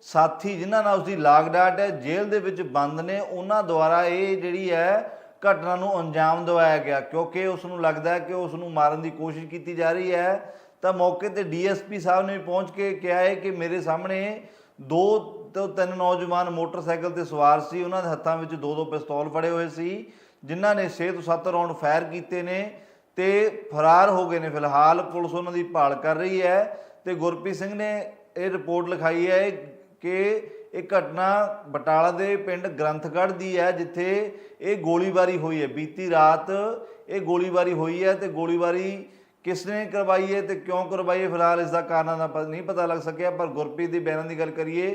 ਸਾਥੀ ਜਿਨ੍ਹਾਂ ਨਾਲ ਉਸ ਦੀ ਲਾਗਡਾਟ ਹੈ, ਜੇਲ੍ਹ ਦੇ ਵਿੱਚ ਬੰਦ ਨੇ। ਉਹਨਾਂ ਦੁਆਰਾ ਇਹ ਜਿਹੜੀ ਹੈ ਘਟਨਾ ਨੂੰ ਅੰਜਾਮ ਦਿਵਾਇਆ ਗਿਆ। ਕਿਉਂਕਿ ਉਸ ਨੂੰ ਲੱਗਦਾ ਹੈ ਕਿ ਉਸ ਨੂੰ ਮਾਰਨ ਦੀ ਕੋਸ਼ਿਸ਼ ਕੀਤੀ ਜਾ ਰਹੀ ਹੈ। ਤਾਂ ਮੌਕੇ ਤੇ ਡੀਐਸਪੀ ਸਾਹਿਬ ਨੇ ਵੀ ਪਹੁੰਚ ਕੇ ਕਿਹਾ ਹੈ ਕਿ ਮੇਰੇ ਸਾਹਮਣੇ ਦੋ ਤੋਂ ਤਿੰਨ ਨੌਜਵਾਨ ਮੋਟਰਸਾਈਕਲ ਤੇ ਸਵਾਰ ਸੀ। ਉਹਨਾਂ ਦੇ ਹੱਥਾਂ ਵਿੱਚ ਦੋ ਦੋ ਪਿਸਤੌਲ ਫੜੇ ਹੋਏ ਸੀ, ਜਿਨ੍ਹਾਂ ਨੇ 6 ਤੋਂ 7 ਰਾਉਂਡ ਫਾਇਰ ਕੀਤੇ ਨੇ ਤੇ ਫਰਾਰ ਹੋ ਗਏ ਨੇ। ਫਿਲਹਾਲ ਪੁਲਿਸ ਉਹਨਾਂ ਦੀ ਭਾਲ ਕਰ ਰਹੀ ਹੈ ਤੇ ਗੁਰਪ੍ਰੀਤ ਸਿੰਘ ਨੇ ਇਹ ਰਿਪੋਰਟ ਲਿਖਾਈ ਹੈ ਕਿ ਇਹ ਘਟਨਾ ਬਟਾਲਾ ਦੇ ਪਿੰਡ ਗ੍ਰੰਥਗੜ੍ਹ ਦੀ ਹੈ, ਜਿੱਥੇ ਇਹ ਗੋਲੀਬਾਰੀ ਹੋਈ ਹੈ। ਬੀਤੀ ਰਾਤ ਇਹ ਗੋਲੀਬਾਰੀ ਹੋਈ ਹੈ ਤੇ ਗੋਲੀਬਾਰੀ ਕਿਸ ਨੇ ਕਰਵਾਈ ਹੈ ਤੇ ਕਿਉਂ ਕਰਵਾਈ ਹੈ? ਫਿਲਹਾਲ ਇਸ ਦਾ ਕਾਰਨਾਂ ਦਾ ਪਤਾ ਨਹੀਂ ਪਤਾ ਲੱਗ ਸਕਿਆ, ਪਰ ਗੁਰਪ੍ਰੀਤ ਦੇ ਬਿਆਨਾਂ ਦੀ ਗੱਲ ਕਰੀਏ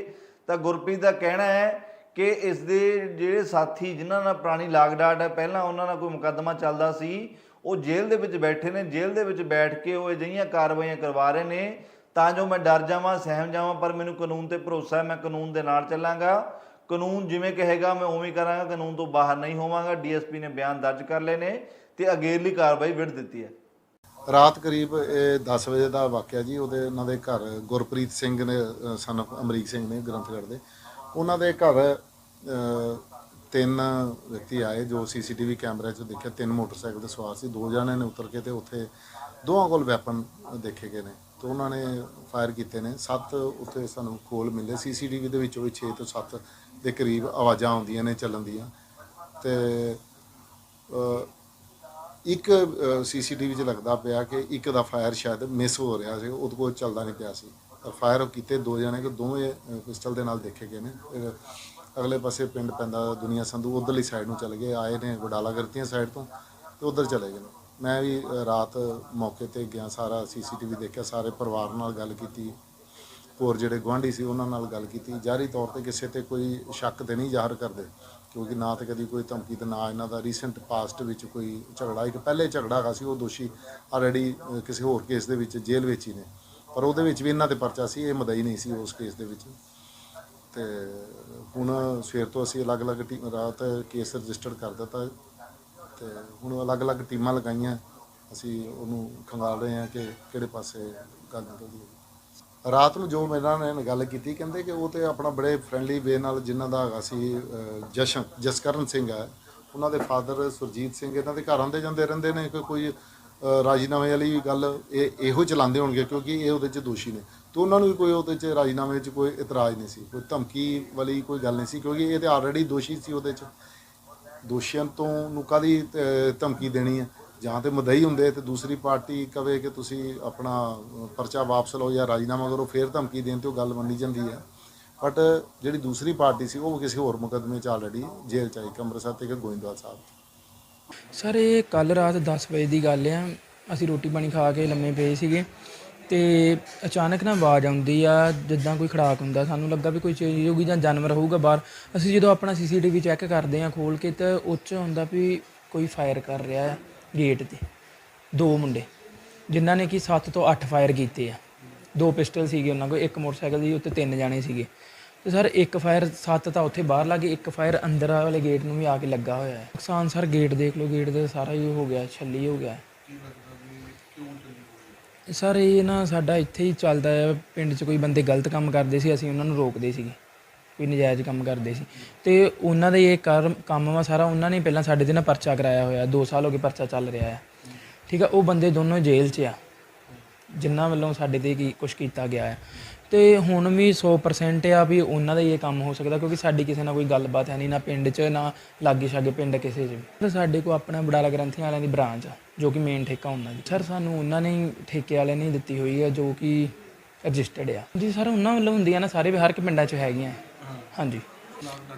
ਤਾਂ ਗੁਰਪ੍ਰੀਤ ਦਾ ਕਹਿਣਾ ਹੈ ਕਿ ਇਸ ਦੇ ਜਿਹੜੇ ਸਾਥੀ ਜਿਨ੍ਹਾਂ ਨਾਲ ਪੁਰਾਣੀ ਲਾਗਡਾਟ ਹੈ, ਪਹਿਲਾਂ ਉਹਨਾਂ ਨਾਲ ਕੋਈ ਮੁਕੱਦਮਾ ਚੱਲਦਾ ਸੀ, ਉਹ ਜੇਲ੍ਹ ਦੇ ਵਿੱਚ ਬੈਠੇ ਨੇ। ਜੇਲ੍ਹ ਦੇ ਵਿੱਚ ਬੈਠ ਕੇ ਉਹ ਅਜਿਹੀਆਂ ਕਾਰਵਾਈਆਂ ਕਰਵਾ ਰਹੇ ਨੇ ਤਾਂ ਜੋ ਮੈਂ ਡਰ ਜਾਵਾਂ, ਸਹਿਮ ਜਾਵਾਂ, ਪਰ ਮੈਨੂੰ ਕਾਨੂੰਨ ਤੇ ਭਰੋਸਾ ਹੈ, ਮੈਂ ਕਾਨੂੰਨ ਦੇ ਨਾਲ ਚੱਲਾਂਗਾ। ਕਾਨੂੰਨ ਜਿਵੇਂ ਕਹੇਗਾ, ਮੈਂ ਉਵੇਂ ਕਰਾਂਗਾ, ਕਾਨੂੰਨ ਤੋਂ ਬਾਹਰ ਨਹੀਂ ਹੋਵਾਂਗਾ। ਡੀਐਸਪੀ ਨੇ ਬਿਆਨ ਦਰਜ ਕਰ ਲਏ ਨੇ ਤੇ ਅਗੇਰਲੀ ਕਾਰਵਾਈ ਵਿੜ ਦਿੱਤੀ ਹੈ। ਰਾਤ ਕਰੀਬ ਇਹ 10 ਵਜੇ ਦਾ ਵਾਕਿਆ ਜੀ, ਉਹਦੇ ਉਹਨਾਂ ਦੇ ਘਰ ਗੁਰਪ੍ਰੀਤ ਸਿੰਘ ਨੇ ਸਨ ਅਮਰੀਕ ਸਿੰਘ ਨੇ ਗ੍ਰੰਥਗੜ੍ਹ ਦੇ। ਉਹਨਾਂ ਦੇ ਘਰ ਤਿੰਨ ਵਿਅਕਤੀ ਆਏ ਜੋ ਸੀਸੀਟੀਵੀ ਕੈਮਰੇ 'ਚ ਦੇਖਿਆ। ਤਿੰਨ ਮੋਟਰਸਾਈਕਲ ਤੇ ਸਵਾਰ ਸੀ। ਦੋ ਜਣੇ ਨੇ ਉਤਰ ਕੇ ਤੇ ਉੱਥੇ ਦੋਵਾਂ ਕੋਲ ਵੈਪਨ ਦੇਖੇ ਗਏ ਨੇ। ਤੇ ਉਹਨਾਂ ਨੇ ਫਾਇਰ ਕੀਤੇ ਨੇ। ਸੱਤ ਉੱਥੇ ਸਾਨੂੰ ਕੋਲ ਮਿਲੇ। ਸੀਸੀਟੀਵੀ ਦੇ ਵਿੱਚੋਂ ਵੀ 6 ਤੋਂ 7 ਦੇ ਕਰੀਬ ਆਵਾਜ਼ਾਂ ਆਉਂਦੀਆਂ ਨੇ ਚੱਲਣ ਦੀਆਂ। ਤੇ ਅ, ਇੱਕ ਸੀਸੀਟੀਵੀ 'ਚ ਲੱਗਦਾ ਪਿਆ ਕਿ ਇੱਕ ਦਾ ਫਾਇਰ ਸ਼ਾਇਦ ਮਿਸ ਹੋ ਰਿਹਾ ਸੀ। ਉਹਦੇ ਕੋਲ ਚੱਲਦਾ ਨਹੀਂ ਪਿਆ ਸੀ। ਤਾਂ ਫਾਇਰ ਕੀਤੇ। ਦੋ ਜਣੇ ਕਿ ਦੋਵੇਂ ਪਿਸਟਲ ਦੇ ਨਾਲ ਦੇਖੇ ਗਏ ਨੇ। ਫਿਰ ਅਗਲੇ ਪਾਸੇ ਪਿੰਡ ਪੈਂਦਾ ਦੁਨੀਆ ਸੰਧੂ। ਉਧਰਲੀ ਸਾਈਡ ਨੂੰ ਚਲੇ ਗਏ। ਆਏ ਨੇ ਵਡਾਲਾ ਗਰਤੀਆਂ ਸਾਈਡ ਤੋਂ ਤੇ ਉਧਰ ਚਲੇ ਗਏ ਨੇ। ਮੈਂ ਵੀ ਰਾਤ ਮੌਕੇ ਤੇ ਗਿਆ, ਸਾਰਾ ਸੀਸੀਟੀਵੀ ਦੇਖਿਆ, ਸਾਰੇ ਪਰਿਵਾਰ ਨਾਲ ਗੱਲ ਕੀਤੀ। ਹੋਰ ਜਿਹੜੇ ਗੁਆਂਢੀ ਸੀ, ਉਹਨਾਂ ਨਾਲ ਗੱਲ ਕੀਤੀ। ਜਾਰੀ ਤੌਰ ਤੇ ਕਿਸੇ ਤੇ ਕੋਈ ਸ਼ੱਕ ਤੇ ਨਹੀਂ ਜ਼ਾਹਰ ਕਰਦੇ, ਕਿਉਂਕਿ ਨਾ ਤੇ ਕਦੀ ਕੋਈ ਧਮਕੀ ਤੇ ਨਾ ਇਹਨਾਂ ਦਾ ਰੀਸੈਂਟ ਪਾਸਟ ਵਿੱਚ ਕੋਈ ਝਗੜਾ। ਇੱਕ ਪਹਿਲੇ ਝਗੜਾ ਹੈਗਾ ਸੀ, ਉਹ ਦੋਸ਼ੀ ਆਲਰੇਡੀ ਕਿਸੇ ਹੋਰ ਕੇਸ ਦੇ ਵਿੱਚ ਜੇਲ੍ਹ ਵਿੱਚ ਹੀ ਨੇ। ਪਰ ਉਹਦੇ ਵਿੱਚ ਵੀ ਇਹਨਾਂ ਤੇ ਪਰਚਾ ਸੀ, ਇਹ ਮਦਈ ਨਹੀਂ ਸੀ ਉਸ ਕੇਸ ਦੇ ਵਿੱਚ। ਤੇ ਹੁਣ ਸਵੇਰ ਤੋਂ ਅਸੀਂ ਅਲੱਗ-ਅਲੱਗ ਟੀਮ, ਰਾਤ ਕੇਸ ਰਜਿਸਟਰਡ ਕਰ ਦਿੱਤਾ। ਤੇ ਹੁਣ ਅਲੱਗ-ਅਲੱਗ ਟੀਮਾਂ ਲਗਾਈਆਂ। ਅਸੀਂ ਉਹਨੂੰ ਖੰਗਾਲ ਰਹੇ ਹਾਂ ਕਿ ਕਿਹੜੇ ਪਾਸੇ ਗੱਲ ਨਿਕਲਦੀ ਹੈ ਰਾਤ ਨੂੰ ਜੋ ਮੇਰੇ ਨਾਲ ਨੇ ਗੱਲ ਕੀਤੀ, ਕਹਿੰਦੇ ਕਿ ਉਹ ਤੇ ਆਪਣਾ ਬੜੇ ਫ੍ਰੈਂਡਲੀ ਵੇ ਨਾਲ ਜਿਨ੍ਹਾਂ ਦਾ ਹੈਗਾ ਸੀ ਜਸ਼ਨ, ਜਸਕਰਨ ਸਿੰਘ ਹੈ। ਉਹਨਾਂ ਦੇ ਫਾਦਰ ਸੁਰਜੀਤ ਸਿੰਘ, ਇਹਨਾਂ ਦੇ ਘਰ ਆਉਂਦੇ ਜਾਂਦੇ ਰਹਿੰਦੇ ਨੇ ਕਿ ਕੋਈ ਰਾਜੀਨਾਮੇ ਵਾਲੀ ਗੱਲ ਇਹ ਇਹੋ ਚਲਾਉਂਦੇ ਹੋਣਗੇ ਕਿਉਂਕਿ ਇਹ ਉਹਦੇ 'ਚ ਦੋਸ਼ੀ ਨੇ। ਤੇ ਉਹਨਾਂ ਨੂੰ ਵੀ ਕੋਈ ਉਹਦੇ 'ਚ ਰਾਜੀਨਾਮੇ 'ਚ ਕੋਈ ਇਤਰਾਜ਼ ਨਹੀਂ ਸੀ, ਕੋਈ ਧਮਕੀ ਵਾਲੀ ਕੋਈ ਗੱਲ ਨਹੀਂ ਸੀ ਕਿਉਂਕਿ ਇਹ ਤੇ ਆਲਰੇਡੀ ਦੋਸ਼ੀ ਸੀ ਉਹਦੇ 'ਚ। ਦੋਸ਼ੀਆਂ ਤੋਂ ਨੂੰ ਕਾਦੀ ਧਮਕੀ ਦੇਣੀ ਹੈ। ਜਾਂ ਤੇ ਮਦਈ ਹੁੰਦੇ ਤੇ ਦੂਸਰੀ ਪਾਰਟੀ ਕਵੇ ਕਿ ਤੁਸੀਂ ਆਪਣਾ ਪਰਚਾ ਵਾਪਸ ਲਓ ਜਾਂ ਰਾਜੀਨਾਮਾ ਕਰੋ, ਫਿਰ ਧਮਕੀ ਦੇਣ ਤੇ ਉਹ ਗੱਲ ਮੰਨੀ ਜਾਂਦੀ ਹੈ। ਬਟ ਜਿਹੜੀ ਦੂਸਰੀ ਪਾਰਟੀ ਸੀ, ਉਹ ਕਿਸੇ ਹੋਰ ਮੁਕਦਮੇ 'ਚ ਆਲਰੇਡੀ ਜੇਲ੍ਹ 'ਚ ਆਈ ਕਿ ਅੰਮ੍ਰਿਤਸਰ ਤੇ ਗੋਇੰਦਵਾਲ ਸਾਹਿਬ। ਸਰ, ਇਹ ਕੱਲ ਰਾਤ 10 ਵਜੇ ਦੀ ਗੱਲ ਆ। ਅਸੀਂ ਰੋਟੀ ਪਾਣੀ ਖਾ ਕੇ ਲੰਮੇ ਪਏ ਸੀਗੇ। ਤੇ ਅਚਾਨਕ ਨਾ ਆਵਾਜ਼ ਆਉਂਦੀ ਆ, ਜਿੱਦਾਂ ਕੋਈ ਖੜਾਕ ਹੁੰਦਾ, ਸਾਨੂੰ ਲੱਗਾ ਵੀ ਕੋਈ ਚੀਜ਼ ਹੋਊਗੀ ਜਾਂ ਜਾਨਵਰ ਹੋਊਗਾ ਬਾਹਰ। ਅਸੀਂ ਜਦੋਂ ਆਪਣਾ ਸੀਸੀਟੀਵੀ ਚੈੱਕ ਕਰਦੇ ਆ ਖੋਲ ਕੇ ਤਾਂ ਉਹ 'ਚ ਹੁੰਦਾ ਵੀ ਕੋਈ ਫਾਇਰ ਕਰ ਰਿਹਾ ਆ ਗੇਟ ਤੇ। ਦੋ ਮੁੰਡੇ, ਜਿਨ੍ਹਾਂ ਨੇ ਕਿ 7 ਤੋਂ 8 ਫਾਇਰ ਕੀਤੇ ਆ। ਦੋ ਪਿਸਟਲ ਸੀਗੇ ਉਹਨਾਂ ਕੋਲ, ਇੱਕ ਮੋਟਰਸਾਈਕਲ ਦੀ, ਉੱਤੇ ਤਿੰਨ ਜਾਣੇ ਸੀਗੇ। ਤੇ ਸਰ, ਇੱਕ ਫਾਇਰ ਸੱਤ ਤਾਂ ਉੱਥੇ ਬਾਹਰ ਲੱਗੇ ਇੱਕ ਫਾਇਰ ਅੰਦਰ ਵਾਲੇ ਗੇਟ ਨੂੰ ਵੀ ਆ ਕੇ ਲੱਗਾ ਹੋਇਆ ਹੈ ਨੁਕਸਾਨ ਸਰ, ਗੇਟ ਦੇਖ ਲਓ, ਗੇਟ ਦੇ ਸਾਰਾ ਹੀ ਹੋ ਗਿਆ, ਛੱਲੀ ਹੋ ਗਿਆ। ਸਰ, ਇਹ ਨਾ ਸਾਡਾ ਇੱਥੇ ਹੀ ਚੱਲਦਾ ਆ। ਪਿੰਡ 'ਚ ਕੋਈ ਬੰਦੇ ਗਲਤ ਕੰਮ ਕਰਦੇ ਸੀ, ਅਸੀਂ ਉਹਨਾਂ ਨੂੰ ਰੋਕਦੇ ਸੀਗੇ। ਕੋਈ ਨਜਾਇਜ਼ ਕੰਮ ਕਰਦੇ ਸੀ। ਤੇ ਉਹਨਾਂ ਦਾ ਇਹ ਕਰ, ਕੰਮ ਵਾ ਸਾਰਾ ਉਹਨਾਂ ਨੇ ਪਹਿਲਾਂ ਸਾਡੇ ਤੇ ਨਾ ਪਰਚਾ ਕਰਾਇਆ ਹੋਇਆ। 2 ਸਾਲ ਹੋ ਗਏ ਪਰਚਾ ਚੱਲ ਰਿਹਾ ਆ। ਠੀਕ ਆ, ਉਹ ਬੰਦੇ ਦੋਨੋਂ ਜੇਲ੍ਹ 'ਚ ਆ। ਜਿਨ੍ਹਾਂ ਵੱਲੋਂ ਸਾਡੇ ਤੇ ਕੀ ਕੁਝ ਕੀਤਾ ਗਿਆ ਹੈ ਤੇ ਹੁਣ ਵੀ 100% ਆ ਵੀ ਉਹਨਾਂ ਦਾ ਹੀ ਇਹ ਕੰਮ ਹੋ ਸਕਦਾ ਕਿਉਂਕਿ ਸਾਡੀ ਕਿਸੇ ਨਾਲ ਕੋਈ ਗੱਲਬਾਤ ਹੈ ਨਹੀਂ ਨਾ ਪਿੰਡ 'ਚ ਨਾ ਲਾਗੇ ਛਾਗੇ ਪਿੰਡ ਕਿਸੇ 'ਚ ਵੀ। ਤੇ ਸਾਡੇ ਕੋਲ ਆਪਣਾ ਬੜਾਲਾ ਗ੍ਰੰਥੀਆਂ ਵਾਲਿਆਂ ਦੀ ਬ੍ਰਾਂਚ ਆ ਜੋ ਕਿ ਮੇਨ ਠੇਕਾ ਉਹਨਾਂ ਦੀ। ਸਰ ਸਾਨੂੰ ਉਹਨਾਂ ਨੇ ਠੇਕੇ ਵਾਲਿਆਂ ਨੇ ਦਿੱਤੀ ਹੋਈ ਹੈ ਜੋ ਕਿ ਰਜਿਸਟਰਡ ਆ। ਜੀ ਸਰ ਉਹਨਾਂ ਵੱਲੋਂ ਹੁੰਦੀਆਂ ਨਾ ਸਾਰੇ ਵੀ ਹਰ ਇੱਕ ਪਿੰਡਾਂ 'ਚ ਹੈਗੀਆਂ। ਹਾਂਜੀ।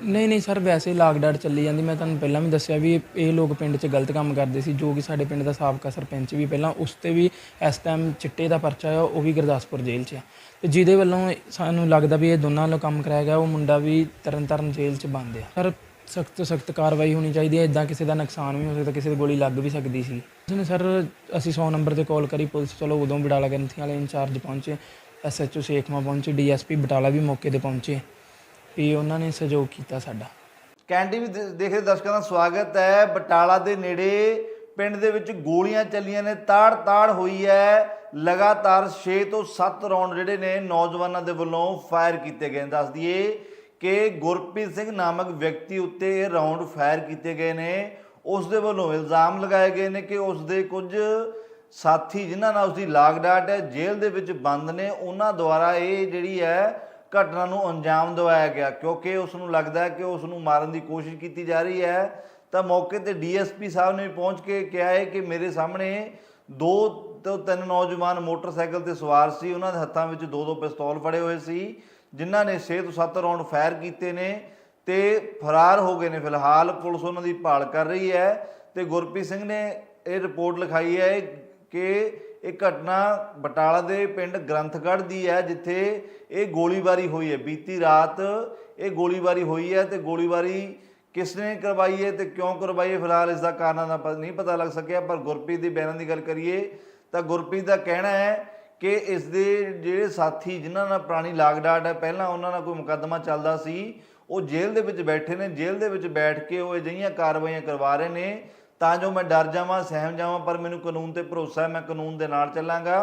ਨਹੀਂ ਨਹੀਂ ਸਰ, ਵੈਸੇ ਲਾਗਡਾਟ ਚੱਲੀ ਜਾਂਦੀ। ਮੈਂ ਤੁਹਾਨੂੰ ਪਹਿਲਾਂ ਵੀ ਦੱਸਿਆ ਵੀ ਇਹ- ਇਹ ਲੋਕ ਪਿੰਡ 'ਚ ਗਲਤ ਕੰਮ ਕਰਦੇ ਸੀ, ਜੋ ਕਿ ਸਾਡੇ ਪਿੰਡ ਦਾ ਸਾਬਕਾ ਸਰਪੰਚ ਵੀ ਪਹਿਲਾਂ ਉਸ ਤੇ ਵੀ ਇਸ ਟਾਈਮ ਚਿੱਟੇ ਦਾ ਪਰਚਾ ਆ ਉਹ ਵੀ ਗੁਰਦਾਸਪੁਰ ਜੇਲ੍ਹ 'ਚ ਆ। ਤੇ ਜਿਹਦੇ ਵੱਲੋਂ ਸਾਨੂੰ ਲੱਗਦਾ ਵੀ ਇਹ ਦੋਨਾਂ ਵੱਲੋਂ ਕੰਮ ਕਰਾਇਆ ਗਿਆ, ਉਹ ਮੁੰਡਾ ਵੀ ਤਰਨਤਾਰਨ ਜੇਲ੍ਹ 'ਚ ਬੰਦ ਆ। ਸਰ, ਸਖਤ ਤੋਂ ਸਖਤ ਕਾਰਵਾਈ ਹੋਣੀ ਚਾਹੀਦੀ ਹੈ ਇਦਾਂ ਕਿਸੇ ਦਾ ਨੁਕਸਾਨ ਵੀ ਹੋ ਸਕਦਾ, ਕਿਸੇ ਦੀ ਗੋਲੀ ਲੱਗ ਵੀ ਸਕਦੀ ਸੀ। ਉਸਨੇ ਸਰ, ਅਸੀਂ 100 ਨੰਬਰ ਤੇ ਕਾਲ ਕਰੀ, ਪੁਲਿਸ ਚਲੋ ਉਦੋਂ ਬਿਡਾਲਾ ਗ੍ਰੰਥੀ ਵਾਲੇ ਇੰਚਾਰਜ ਪਹੁੰਚੇ ਐਸਐਚਓ ਸੇਖਮਾ ਪਹੁੰਚੇ ਡੀਐਸਪੀ ਬਟਾਲਾ ਵੀ ਮੌਕੇ ਤੇ ਪਹੁੰਚੇ। ਵੀ ਉਹਨਾਂ ਨੇ ਸਹਿਯੋਗ ਕੀਤਾ ਸਾਡਾ। ਕੈਂਡੀ ਵੀ ਦੇ- ਦੇਖਦੇ ਦਰਸ਼ਕਾਂ ਦਾ ਸਵਾਗਤ ਹੈ। ਬਟਾਲਾ ਦੇ ਨੇੜੇ ਪਿੰਡ ਦੇ ਵਿੱਚ ਗੋਲੀਆਂ ਚੱਲੀਆਂ ਨੇ। ਤਾੜ-ਤਾੜ ਹੋਈ ਹੈ। ਲਗਾਤਾਰ 6 ਤੋਂ 7 ਰੌਂਡ ਜਿਹੜੇ ਨੇ ਨੌਜਵਾਨਾਂ ਦੇ ਵੱਲੋਂ ਫਾਇਰ ਕੀਤੇ ਗਏ ਨੇ। ਦੱਸ ਦਈਏ ਕਿ ਗੁਰਪ੍ਰੀਤ ਸਿੰਘ ਨਾਮਕ ਵਿਅਕਤੀ ਉੱਤੇ ਇਹ ਰਾਉਂਡ ਫਾਇਰ ਕੀਤੇ ਗਏ ਨੇ। ਉਸ ਦੇ ਵੱਲੋਂ ਇਲਜ਼ਾਮ ਲਗਾਏ ਗਏ ਨੇ ਕਿ ਉਸ ਦੇ ਕੁਝ ਸਾਥੀ ਜਿਨ੍ਹਾਂ ਨਾਲ ਉਸ ਦੀ ਲਾਗਡਾਟ ਹੈ, ਜੇਲ੍ਹ ਦੇ ਵਿੱਚ ਬੰਦ ਨੇ, ਉਹਨਾਂ ਦੁਆਰਾ ਇਹ ਜਿਹੜੀ ਹੈ ਘਟਨਾ ਨੂੰ ਅੰਜਾਮ ਦਿਵਾਇਆ ਗਿਆ। ਕਿਉਂਕਿ ਉਸ ਨੂੰ ਲੱਗਦਾ ਹੈ ਕਿ ਉਸ ਨੂੰ ਮਾਰਨ ਦੀ ਕੋਸ਼ਿਸ਼ ਕੀਤੀ ਜਾ ਰਹੀ ਹੈ। ਤਾਂ ਮੌਕੇ ਤੇ ਡੀਐਸਪੀ ਸਾਹਿਬ ਨੇ ਵੀ ਪਹੁੰਚ ਕੇ ਕਿਹਾ ਹੈ ਕਿ ਮੇਰੇ ਸਾਹਮਣੇ ਦੋ ਤੋਂ ਤਿੰਨ ਨੌਜਵਾਨ ਮੋਟਰਸਾਈਕਲ ਤੇ ਸਵਾਰ ਸੀ। ਉਹਨਾਂ ਦੇ ਹੱਥਾਂ ਵਿੱਚ ਦੋ ਦੋ ਪਿਸਤੌਲ ਫੜੇ ਹੋਏ ਸੀ, ਜਿਨ੍ਹਾਂ ਨੇ 6 ਤੋਂ 7 ਰਾਉਂਡ ਫਾਇਰ ਕੀਤੇ ਨੇ ਤੇ ਫਰਾਰ ਹੋ ਗਏ ਨੇ। ਫਿਲਹਾਲ ਪੁਲਿਸ ਉਹਨਾਂ ਦੀ ਭਾਲ ਕਰ ਰਹੀ ਹੈ ਤੇ ਗੁਰਪ੍ਰੀਤ ਸਿੰਘ ਨੇ ਇਹ ਰਿਪੋਰਟ ਲਿਖਾਈ ਹੈ ਕਿ ਇਹ ਘਟਨਾ ਬਟਾਲਾ ਦੇ ਪਿੰਡ ਗ੍ਰੰਥਗੜ੍ਹ ਦੀ ਹੈ, ਜਿੱਥੇ ਇਹ ਗੋਲੀਬਾਰੀ ਹੋਈ ਹੈ। ਬੀਤੀ ਰਾਤ ਇਹ ਗੋਲੀਬਾਰੀ ਹੋਈ ਹੈ ਤੇ ਗੋਲੀਬਾਰੀ ਕਿਸ ਨੇ ਕਰਵਾਈ ਹੈ ਤੇ ਕਿਉਂ ਕਰਵਾਈ ਹੈ? ਫਿਲਹਾਲ ਇਸ ਦਾ ਕਾਰਨਾਂ ਦਾ ਪ- ਨਹੀਂ ਪਤਾ ਲੱਗ ਸਕਿਆ, ਪਰ ਗੁਰਪ੍ਰੀਤ ਦੇ ਬਿਆਨਾਂ ਦੀ ਗੱਲ ਕਰੀਏ ਤਾਂ ਗੁਰਪ੍ਰੀਤ ਦਾ ਕਹਿਣਾ ਹੈ ਕਿ ਇਸ ਦੇ ਜਿਹੜੇ ਸਾਥੀ ਜਿਨ੍ਹਾਂ ਨਾਲ ਪੁਰਾਣੀ ਲਾਗਡਾਟ ਹੈ, ਪਹਿਲਾਂ ਉਹਨਾਂ ਨਾਲ ਕੋਈ ਮੁਕੱਦਮਾ ਚੱਲਦਾ ਸੀ, ਉਹ ਜੇਲ੍ਹ ਦੇ ਵਿੱਚ ਬੈਠੇ ਨੇ, ਜੇਲ੍ਹ ਦੇ ਵਿੱਚ ਬੈਠ ਕੇ ਉਹ ਅਜਿਹੀਆਂ ਕਾਰਵਾਈਆਂ ਕਰਵਾ ਰਹੇ ਨੇ ਤਾਂ ਜੋ ਮੈਂ ਡਰ ਜਾਵਾਂ, ਸਹਿਮ ਜਾਵਾਂ, ਪਰ ਮੈਨੂੰ ਕਾਨੂੰਨ ਤੇ ਭਰੋਸਾ ਹੈ, ਮੈਂ ਕਾਨੂੰਨ ਦੇ ਨਾਲ ਚੱਲਾਂਗਾ।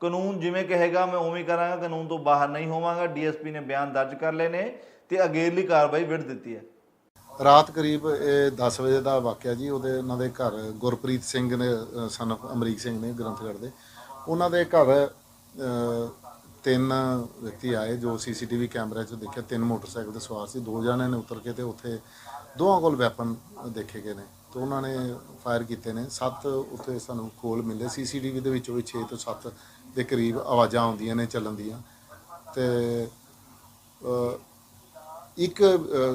ਕਾਨੂੰਨ ਜਿਵੇਂ ਕਹੇਗਾ, ਮੈਂ ਉਵੇਂ ਕਰਾਂਗਾ। ਕਾਨੂੰਨ ਤੋਂ ਬਾਹਰ ਨਹੀਂ ਹੋਵਾਂਗਾ। ਡੀਐਸਪੀ ਨੇ ਬਿਆਨ ਦਰਜ ਕਰ ਲਏ ਨੇ ਤੇ ਅਗੇਰਲੀ ਕਾਰਵਾਈ ਵਿੜ ਦਿੱਤੀ ਹੈ। ਰਾਤ ਕਰੀਬ ਇਹ 10 ਵਜੇ ਦਾ ਵਾਕਿਆ ਜੀ, ਉਹਦੇ ਉਹਨਾਂ ਦੇ ਘਰ ਗੁਰਪ੍ਰੀਤ ਸਿੰਘ ਨੇ ਸਨ ਅਮਰੀਕ ਸਿੰਘ ਨੇ, ਗ੍ਰੰਥਗੜ੍ਹ ਦੇ। ਉਹਨਾਂ ਦੇ ਘਰ ਤਿੰਨ ਵਿਅਕਤੀ ਆਏ, ਜੋ ਸੀਸੀਟੀਵੀ ਕੈਮਰੇ 'ਚ ਦੇਖਿਆ। ਤਿੰਨ ਮੋਟਰਸਾਈਕਲ ਤੇ ਸਵਾਰ ਸੀ। ਦੋ ਜਣੇ ਨੇ ਉਤਰ ਕੇ ਤੇ ਉੱਥੇ ਦੋਵਾਂ ਕੋਲ ਵੈਪਨ ਦੇਖੇ ਗਏ ਨੇ। ਤੇ ਉਹਨਾਂ ਨੇ ਫਾਇਰ ਕੀਤੇ ਨੇ। ਸੱਤ ਉੱਥੇ ਸਾਨੂੰ ਕੋਲ ਮਿਲੇ। ਸੀਸੀਟੀਵੀ ਦੇ ਵਿੱਚੋਂ ਵੀ 6 ਤੋਂ 7 ਦੇ ਕਰੀਬ ਆਵਾਜ਼ਾਂ ਆਉਂਦੀਆਂ ਨੇ ਚੱਲਣ ਦੀਆਂ। ਤੇ ਅ, ਇੱਕ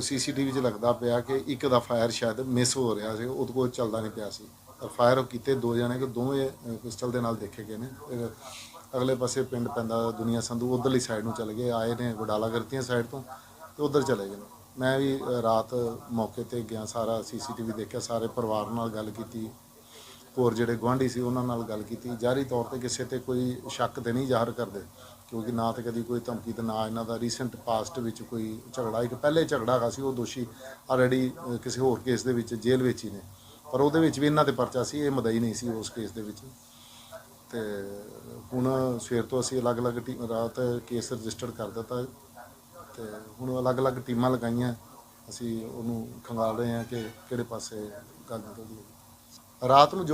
ਸੀਸੀਟੀਵੀ 'ਚ ਲੱਗਦਾ ਪਿਆ ਕਿ ਇੱਕ ਦਾ ਫਾਇਰ ਸ਼ਾਇਦ ਮਿਸ ਹੋ ਰਿਹਾ ਸੀ। ਉਹਦੇ ਕੋਲ ਚੱਲਦਾ ਨਹੀਂ ਪਿਆ ਸੀ। ਪਰ ਫਾਇਰ ਕੀਤੇ। ਦੋ ਜਣੇ ਕਿ ਦੋਵੇਂ ਪਿਸਟਲ ਦੇ ਨਾਲ ਦੇਖੇ ਗਏ ਨੇ। ਅਗਲੇ ਪਾਸੇ ਪਿੰਡ ਪੈਂਦਾ ਦੁਨੀਆ ਸੰਧੂ ਉਧਰਲੀ ਸਾਈਡ ਨੂੰ ਚਲੇ ਗਏ। ਆਏ ਨੇ ਵਡਾਲਾ ਕਰਤੀਆਂ ਸਾਈਡ ਤੋਂ ਤੇ ਉਧਰ ਚਲੇ ਗਏ ਨੇ। ਮੈਂ ਵੀ ਰਾਤ ਮੌਕੇ ਤੇ ਗਿਆ, ਸਾਰਾ ਸੀਸੀਟੀਵੀ ਦੇਖਿਆ, ਸਾਰੇ ਪਰਿਵਾਰ ਨਾਲ ਗੱਲ ਕੀਤੀ। ਹੋਰ ਜਿਹੜੇ ਗੁਆਂਢੀ ਸੀ, ਉਹਨਾਂ ਨਾਲ ਗੱਲ ਕੀਤੀ। ਜਾਰੀ ਤੌਰ ਤੇ ਕਿਸੇ ਤੇ ਕੋਈ ਸ਼ੱਕ ਤੇ ਨਹੀਂ ਜ਼ਾਹਰ ਕਰਦੇ, ਕਿਉਂਕਿ ਨਾ ਤੇ ਕਦੀ ਕੋਈ ਧਮਕੀ ਤੇ ਨਾ ਇਹਨਾਂ ਦਾ ਰੀਸੈਂਟ ਪਾਸਟ ਵਿੱਚ ਕੋਈ ਝਗੜਾ। ਇੱਕ ਪਹਿਲੇ ਝਗੜਾ ਹੈਗਾ ਸੀ, ਉਹ ਦੋਸ਼ੀ ਆਲਰੇਡੀ ਕਿਸੇ ਹੋਰ ਕੇਸ ਦੇ ਵਿੱਚ ਜੇਲ੍ਹ ਵਿੱਚ ਹੀ ਨੇ। ਪਰ ਉਹਦੇ ਵਿੱਚ ਵੀ ਇਹਨਾਂ ਤੇ ਪਰਚਾ ਸੀ, ਇਹ ਮਦਈ ਨਹੀਂ ਸੀ ਉਸ ਕੇਸ ਦੇ ਵਿੱਚ। ਤੇ ਹੁਣ ਸਵੇਰ ਤੋਂ ਅਸੀਂ ਅਲੱਗ-ਅਲੱਗ ਟੀਮ ਰਾਤ ਕੇਸ ਰਜਿਸਟਰ ਕਰ ਦਿੱਤਾ। ਤੇ ਹੁਣ ਅਲੱਗ-ਅਲੱਗ ਟੀਮਾਂ ਲਗਾਈਆਂ। ਅਸੀਂ ਉਹਨੂੰ ਖੰਗਾਲ ਰਹੇ ਹਾਂ ਕਿ ਕਿਹੜੇ ਪਾਸੇ ਗੱਲ ਨਿਕਲਦੀ ਹੈ ਰਾਤ ਨੂੰ ਜੋ